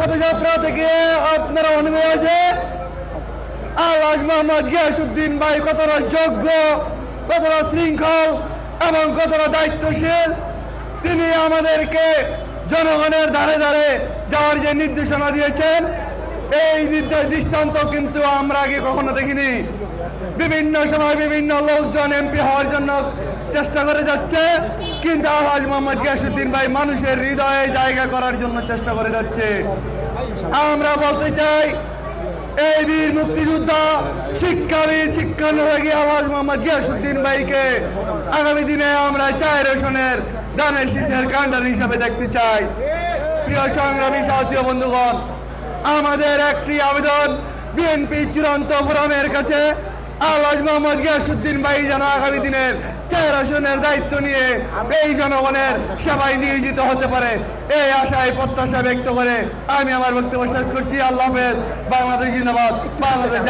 পদযাত্রা থেকে আপনারা অনুভব আছে? আল্লাহ মোহাম্মদ গিয়াসুদ্দিন ভাই কতটা যোগ্য, কতটা শৃঙ্খল এবং কতটা দায়িত্বশীল, তিনি আমাদেরকে জনগণের ধারে ধারে যাওয়ার যে নির্দেশনা দিয়েছেন, এই দৃষ্টান্ত কিন্তু আমরা আগে কখনো দেখিনি। বিভিন্ন সময় বিভিন্ন লোকজন এমপি হওয়ার জন্য চেষ্টা করে যাচ্ছে, কিন্তু আলহাজ মোহাম্মদ গিয়াসুদ্দিন ভাই মানুষের হৃদয়ে জায়গা করার জন্য চেষ্টা করে যাচ্ছে। আমরা বলতে চাই, এই বীর মুক্তিযোদ্ধা শিক্ষাবিদ শিক্ষানুরাগী আওয়াজ মোহাম্মদ গিয়াসুদ্দিন ভাইকে আগামী দিনে আমরা চার রেশনের দানের শীষের কাণ্ডার হিসাবে দেখতে চাই। প্রিয় সংগ্রামী সাথীয় বন্ধুগণ, আমাদের একটি আবেদন, বিএনপি চূড়ান্ত ফোরামের কাছে আওয়াজ মোহাম্মদ গিয়াসুদ্দিন ভাই যেন আগামী দিনের আসনের দায়িত্ব নিয়ে এই জনগণের সেবায় নিয়োজিত হতে পারে। এই আশায় প্রত্যাশা ব্যক্ত করে আমি আমার বক্তব্য শেষ করছি। আল্লাহ হাফেজ। বাংলাদেশ জিন্দাবাদ। বাংলাদেশ